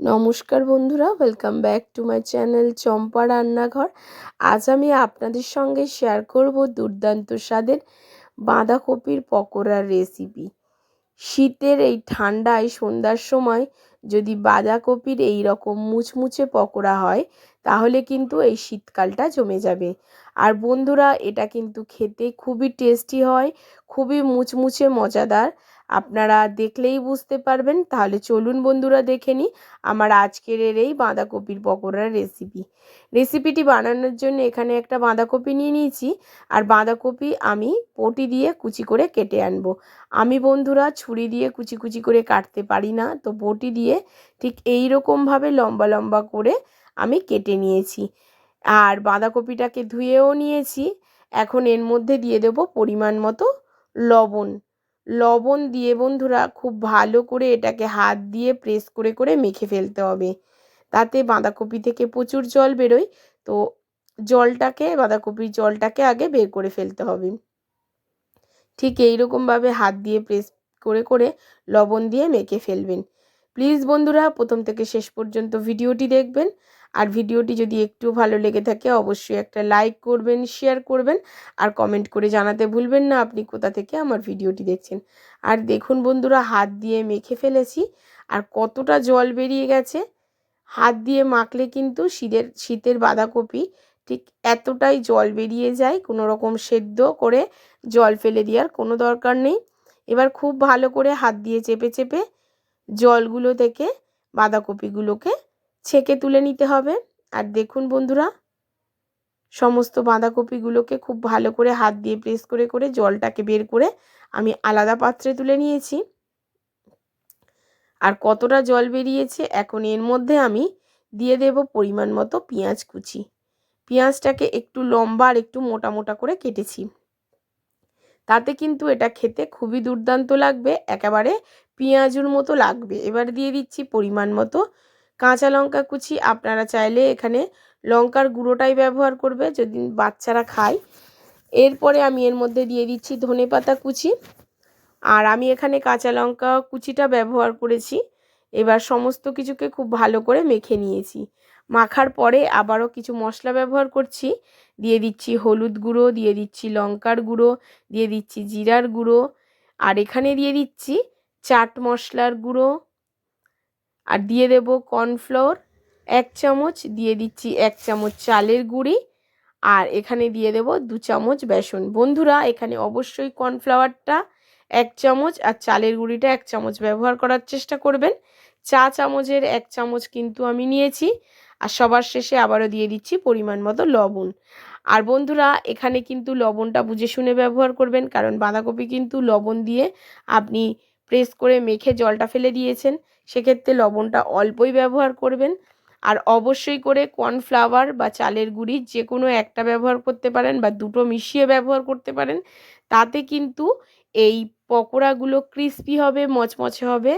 নমস্কার বন্ধুরা welcome back to my channel Champa রান্নাঘর। আজ আমি আপনাদের সঙ্গে শেয়ার করব দুর্দান্ত স্বাদের বাঁধাকপির পকোড়ার রেসিপি শীতের এই ঠান্ডায় সন্ধ্যার সময় যদি বাঁধাকপির এই রকম মুচমুচে পকোড়া হয়, তাহলে কিন্তু এই শীতকালটা জমে যাবে। আর বন্ধুরা, এটা কিন্তু খেতে খুবই টেস্টি হয়, খুবই মুচমুচে মজাদার। আপনারা দেখলেই বুঝতে পারবেন। তাহলে চলুন বন্ধুরা দেখে নিই আমার আজকের এই বাঁধাকপির পকোড়ার রেসিপি রেসিপিটি বানানোর জন্য এখানে একটা বাঁধাকপি নিয়ে নিয়েছি। আর বাঁধাকপি আমি পটি দিয়ে কুচি করে কেটে আনব। আমি বন্ধুরা ছুরি দিয়ে কুচি কুচি করে কাটতে পারি না। তো বটি দিয়ে ঠিক এই রকমভাবে লম্বা লম্বা করে আমি কেটে নিয়েছি। আর বাঁধাকপিটাকে ধুয়েও নিয়েছি। এখন এর মধ্যে দিয়ে দেব পরিমাণ মতো লবণ। লবণ দিয়ে বন্ধুরা খুব ভালো করে এটাকে হাত দিয়ে প্রেস করে করে মেখে ফেলতে হবে। তাতে বাঁধাকপি থেকে প্রচুর জল বেরোয়। তো জলটাকে, বাঁধাকপির জলটাকে আগে বের করে ফেলতে হবে। ঠিক এইরকমভাবে হাত দিয়ে প্রেস করে করে লবণ দিয়ে মেখে ফেলবেন। প্লিজ বন্ধুরা, প্রথম থেকে শেষ পর্যন্ত ভিডিওটি দেখবেন। আর ভিডিওটি যদি একটু ভালো লেগে থাকে, অবশ্যই একটা লাইক করবেন শেয়ার করবেন আর কমেন্ট করে জানাতে ভুলবেন না আপনি কোথা থেকে আমার ভিডিওটি দেখছেন। আর দেখুন বন্ধুরা, হাত দিয়ে মেখে ফেলেছি আর কতটা জল বেরিয়ে গেছে। হাত দিয়ে মাখলে কিন্তু শীতের শীতের বাঁধাকপি ঠিক এতটাই জল বেরিয়ে যায়, কোনো রকম সেদ্ধ করে জল ফেলে দেওয়ার কোনো দরকার নেই। এবার খুব ভালো করে হাত দিয়ে চেপে চেপে জলগুলো থেকে বাঁধাকপিগুলোকে ছেঁকে তুলে নিতে হবে। আর দেখুন বন্ধুরা, সমস্ত বাঁধাকপিগুলোকে খুব ভালো করে হাত দিয়ে প্রেস করে করে জলটাকে বের করে আমি আলাদা পাত্রে তুলে নিয়েছি। আর কতটা জল বেরিয়েছে এখন এর মধ্যে আমি দিয়ে দেব পরিমাণ মতো পেঁয়াজ কুচি। পেঁয়াজটাকে একটু লম্বা আর একটু মোটা মোটা করে কেটেছি। তাতে কিন্তু এটা খেতে খুবই দুর্দান্ত লাগবে, একেবারে পেঁয়াজুর মতো লাগবে। এবার দিয়ে দিচ্ছি পরিমাণ মতো কাঁচা লঙ্কা কুচি আপনারা চাইলে এখানে লঙ্কার গুঁড়োটাই ব্যবহার করবে যদি বাচ্চারা খায়। এরপরে আমি এর মধ্যে দিয়ে দিচ্ছি ধনে পাতা কুচি। আর আমি এখানে কাঁচা লঙ্কা কুচিটা ব্যবহার করেছি। এবার সমস্ত কিছুকে খুব ভালো করে মেখে নিয়েছি। মাখার পরে আবারও কিছু মশলা ব্যবহার করছি। দিয়ে দিচ্ছি হলুদ গুঁড়ো, দিয়ে দিচ্ছি লঙ্কার গুঁড়ো, দিয়ে দিচ্ছি জিরার গুঁড়ো। আর এখানে দিয়ে দিচ্ছি চাট মশলার গুঁড়ো। আর দিয়ে দেব কর্নফ্লোর, এক চামচ, দিয়ে দিচ্ছি এক চামচ চালের গুঁড়ি, আর এখানে দিয়ে দেব দু চামচ বেসন। বন্ধুরা, এখানে অবশ্যই কর্নফ্লাওয়ারটা এক চামচ আর চালের গুঁড়িটা এক চামচ ব্যবহার করার চেষ্টা করবেন। চা চামচের এক চামচ কিন্তু আমি নিয়েছি, আর সবার শেষে আবারও দিয়ে দিচ্ছি পরিমাণ মতো লবণ। আর বন্ধুরা, এখানে কিন্তু লবণটা বুঝে শুনে ব্যবহার করবেন, কারণ বাঁধাকপি কিন্তু লবণ দিয়ে আপনি প্রেস করে মেখে জলটা ফেলে দিয়েছেন। সেক্ষেত্রে লবণটা অল্পই ব্যবহার করবেন। আর অবশ্যই করে কর্নফ্লাওয়ার বা চালের গুঁড়ি যে কোনো একটা ব্যবহার করতে পারেন বা দুটো মিশিয়ে ব্যবহার করতে পারেন। তাতে কিন্তু এই পকোড়াগুলো ক্রিস্পি হবে, মচমচে হবে।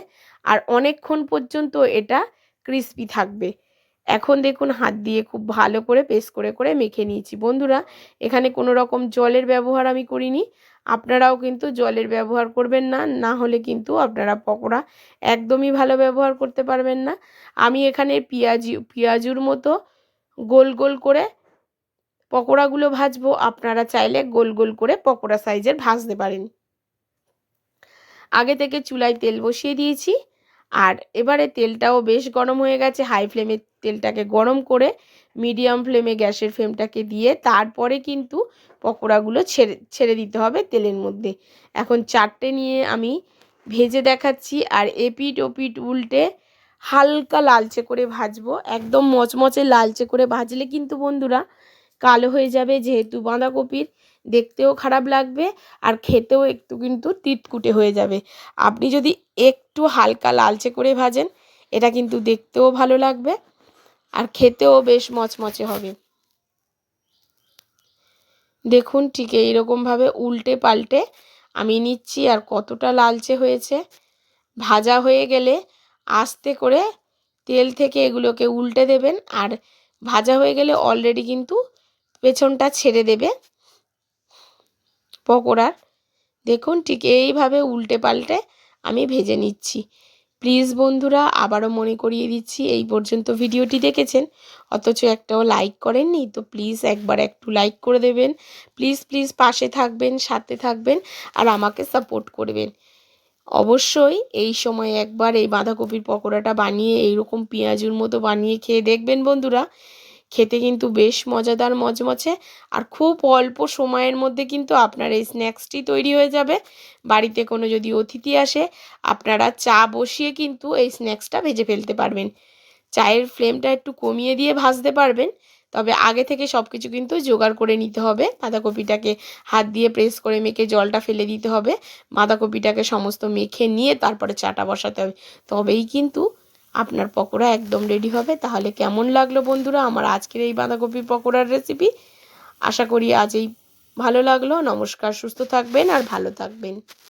আর অনেকক্ষণ পর্যন্ত এটা ক্রিস্পি থাকবে। এখন দেখুন হাত দিয়ে খুব ভালো করে পেস্ট করে করে মেখে নিয়েছি। বন্ধুরা, এখানে কোনো রকম জলের ব্যবহার আমি করিনি। আপনারাও কিন্তু জলের ব্যবহার করবেন না না হলে কিন্তু আপনারা পকোড়া একদমই ভালো ব্যবহার করতে পারবেন না। আমি এখানে পেঁয়াজি, পেঁয়াজুর মতো গোল গোল করে পকোড়াগুলো ভাজবো, আপনারা চাইলে গোল গোল করে পকোড়া সাইজের ভাজতে পারেন। আগে থেকে চুলায় তেল বসিয়ে দিয়েছি। আর এবারে তেলটাও বেশ গরম হয়ে গেছে হাই ফ্লেমে তেলটাকে গরম করে মিডিয়াম ফ্লেমে গ্যাসের ফ্লেমটাকে দিয়ে তারপরে কিন্তু পকোড়াগুলো ছেড়ে ছেড়ে দিতে হবে তেলের মধ্যে। এখন চারটে নিয়ে আমি ভেজে দেখাচ্ছি আর এপিট ওপিট উল্টে হালকা লালচে করে ভাজবো, একদম মচমচে লালচে করে ভাজলে কিন্তু বন্ধুরা কালো হয়ে যাবে যেহেতু বাঁধাকপির। দেখতেও খারাপ লাগবে আর খেতেও একটু কিন্তু তিতকুটে হয়ে যাবে। আপনি যদি একটু হালকা লালচে করে ভাজেন, এটা কিন্তু দেখতেও ভালো লাগবে আর খেতেও বেশ মচমচে হবে। দেখুন ঠিক এইরকমভাবে উল্টে পাল্টে আমি নিচ্ছি আর কতটা লালচে হয়েছে। ভাজা হয়ে গেলে আস্তে করে তেল থেকে এগুলোকে উল্টে দেবেন আর ভাজা হয়ে গেলে অলরেডি কিন্তু পেছনটা ছেড়ে দেবে। পকোড়ার দেখুন ঠিক এইভাবে উল্টে পাল্টে আমি ভেজে নিচ্ছি। প্লিজ বন্ধুরা, আবারও মনে করিয়ে দিচ্ছি, এই পর্যন্ত ভিডিওটি দেখেছেন। অথচ একটাও লাইক করেননি, তো প্লিজ একবার একটু লাইক করে দেবেন। প্লিজ প্লিজ পাশে থাকবেন, সাথে থাকবেন আর আমাকে সাপোর্ট করবেন। অবশ্যই এই সময় একবার এই বাঁধাকপির পকোড়াটা বানিয়ে, এইরকম পেঁয়াজুর মতো বানিয়ে খেয়ে দেখবেন বন্ধুরা। খেতে কিন্তু বেশ মজাদার মজমচে আর খুব অল্প সময়ের মধ্যে কিন্তু আপনার এই স্ন্যাক্সটি তৈরি হয়ে যাবে। বাড়িতে কোনো যদি অতিথি আসে, আপনারা চা বসিয়ে কিন্তু এই স্ন্যাক্সটা ভেজে ফেলতে পারবেন। চায়ের ফ্লেমটা একটু কমিয়ে দিয়ে ভাজতে পারবেন, তবে আগে থেকে সব কিছু কিন্তু জোগাড় করে নিতে হবে। বাঁধাকপিটাকে হাত দিয়ে প্রেস করে মেখে জলটা ফেলে দিতে হবে। বাঁধাকপিটাকে সমস্ত মেখে নিয়ে তারপরে চাটা বসাতে হবে। তবেই কিন্তু আপনার পকোড়া একদম রেডি হবে। তাহলে কেমন লাগল বন্ধুরা? আমার আজকের এই বাঁধাকপির পকোড়ার রেসিপি আশা করি আজ এই ভালো লাগল। নমস্কার, সুস্থ থাকবেন আর ভালো থাকবেন।